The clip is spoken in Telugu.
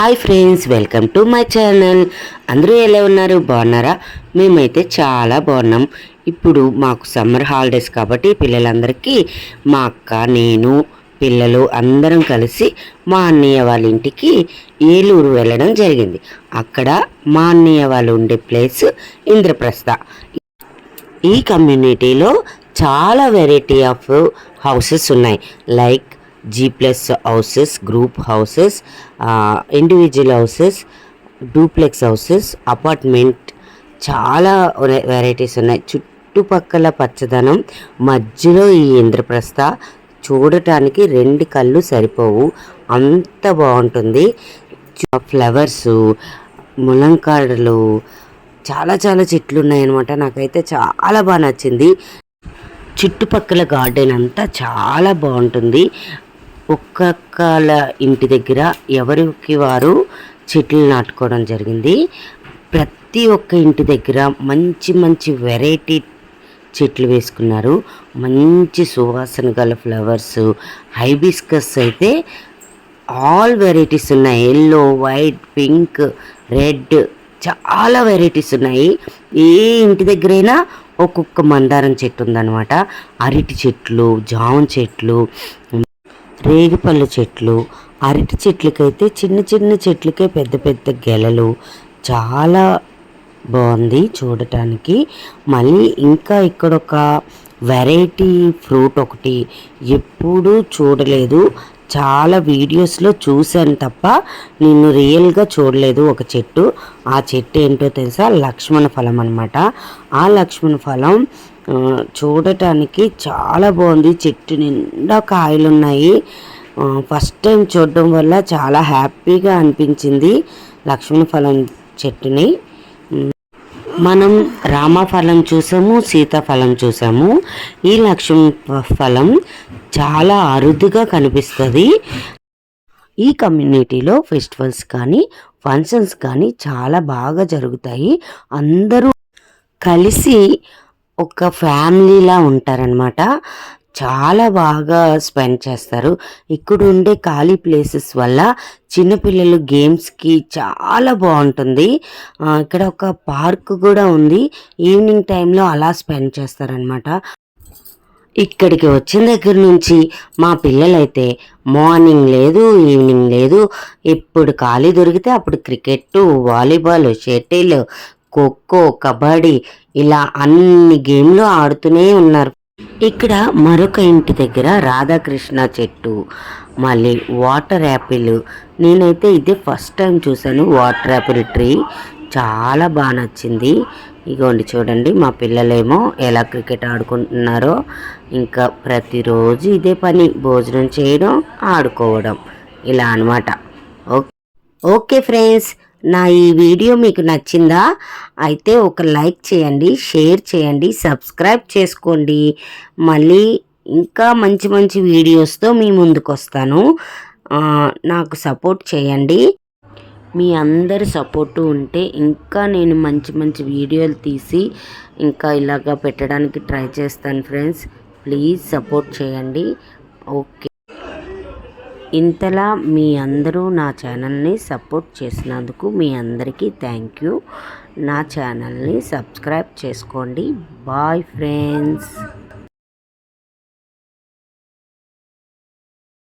Hi friends welcome to my channel. అందరూ ఎలా ఉన్నారు? బాగున్నారా? మేమైతే చాలా బాగున్నాం. ఇప్పుడు మాకు సమ్మర్ హాలిడేస్ కాబట్టి పిల్లలందరికీ మా అక్క నేను పిల్లలు అందరం కలిసి మా అన్నయ్య వాళ్ళ ఇంటికి ఏలూరు వెళ్ళడం జరిగింది. అక్కడ మా అన్నయ్య వాళ్ళు ఉండే ప్లేస్ ఇంద్రప్రస్థ. ఈ కమ్యూనిటీలో చాలా వెరైటీ ఆఫ్ హౌసెస్ ఉన్నాయి. Like G plus houses group houses individual houses duplex houses apartment చాలా వెరైటీస్ ఉన్నాయి. చుట్టుపక్కల పచ్చదనం మధ్యలో ఈ ఇంద్రప్రస్థ చూడటానికి రెండు కళ్ళు సరిపోవు. అంత బాగుంటుంది. ఫ్లవర్స్ ములంకాడలు చాలా చాలా చెట్లు ఉన్నాయన్నమాట నాకైతే చాలా బాగా నచ్చింది. చుట్టుపక్కల గార్డెన్ అంతా చాలా బాగుంటుంది. ఒక్కొక్కల ఇంటి దగ్గర ఎవరికి వారు చెట్లు నాటుకోవడం జరిగింది. ప్రతి ఒక్క ఇంటి దగ్గర మంచి మంచి వెరైటీ చెట్లు వేసుకున్నారు. మంచి సువాసన గల ఫ్లవర్స్ హైబిస్కస్ అయితే ఆల్ వెరైటీస్ ఉన్నాయి. ఎల్లో వైట్ పింక్ రెడ్ చాలా వెరైటీస్ ఉన్నాయి. ఏ ఇంటి దగ్గరైనా ఒక్కొక్క మందారం చెట్టు ఉందన్నమాట. అరటి చెట్లు జామ చెట్లు రేగిపళ్ళు చెట్లు అరటి చెట్లకైతే చిన్న చిన్న చెట్లకే పెద్ద పెద్ద గెలలు. చాలా బాగుంది చూడటానికి. మళ్ళీ ఇంకా ఇక్కడ ఒక వెరైటీ ఫ్రూట్ ఒకటి ఎప్పుడూ చూడలేదు. చాలా వీడియోస్లో చూశాను తప్ప నేను రియల్గా చూడలేదు ఒక చెట్టు. ఆ చెట్టు ఏంటో తెలుసా? లక్ష్మణ ఫలం అనమాట ఆ లక్ష్మణ ఫలం చూడటానికి చాలా బాగుంది. చెట్టు నిండా కాయలు ఉన్నాయి ఫస్ట్ టైం చూడడం వల్ల చాలా హ్యాపీగా అనిపించింది లక్ష్మణ ఫలం చెట్టుని. మనం రామఫలం చూసాము సీతాఫలం చూసాము. ఈ లక్ష్మణ ఫలం చాలా అరుదుగా కనిపిస్తుంది. ఈ కమ్యూనిటీలో ఫెస్టివల్స్ కానీ ఫంక్షన్స్ కానీ చాలా బాగా జరుగుతాయి. అందరూ కలిసి ఒక ఫ్యామిలీలా ఉంటారనమాట చాలా బాగా స్పెండ్ చేస్తారు. ఇక్కడ ఉండే ఖాళీ ప్లేసెస్ వల్ల చిన్నపిల్లలు గేమ్స్కి చాలా బాగుంటుంది. ఇక్కడ ఒక పార్క్ కూడా ఉంది. ఈవినింగ్ టైంలో అలా స్పెండ్ చేస్తారనమాట ఇక్కడికి వచ్చిన దగ్గర నుంచి మా పిల్లలైతే మార్నింగ్ లేదు ఈవినింగ్ లేదు. ఎప్పుడు ఖాళీ దొరికితే అప్పుడు cricket volleyball shuttle khokho kabaddi ఇలా అన్ని గేమ్లు ఆడుతూనే ఉన్నారు. ఇక్కడ మరొక ఇంటి దగ్గర రాధాకృష్ణ చెట్టు మళ్ళీ వాటర్ యాపిల్. నేనైతే ఇదే ఫస్ట్ టైం చూసాను వాటర్ యాపిల్ ట్రీ. చాలా బాగా నచ్చింది. ఇగోండి చూడండి మా పిల్లలేమో ఎలా క్రికెట్ ఆడుకుంటున్నారో. ఇంకా ప్రతిరోజు ఇదే పని భోజనం చేయడం ఆడుకోవడం. ఇలా అనమాట ఓకే ఓకే ఫ్రెండ్స్. నా ఈ వీడియో మీకు నచ్చిందా? అయితే ఒక లైక్ చేయండి షేర్ చేయండి సబ్స్క్రైబ్ చేసుకోండి. మళ్ళీ ఇంకా మంచి మంచి వీడియోస్తో మీ ముందుకు వస్తాను నాకు సపోర్ట్ చేయండి. మీ అందరి సపోర్టు ఉంటే ఇంకా నేను మంచి మంచి వీడియోలు తీసి ఇంకా ఇలాగా పెట్టడానికి ట్రై చేస్తాను ఫ్రెండ్స్. ప్లీజ్ సపోర్ట్ చేయండి. ఓకే. ఇంతలా మీ అందరూ నా ఛానల్ని సపోర్ట్ చేసినందుకు మీ అందరికీ థ్యాంక్ యూ. నా ఛానల్ని సబ్స్క్రైబ్ చేసుకోండి. Bye friends.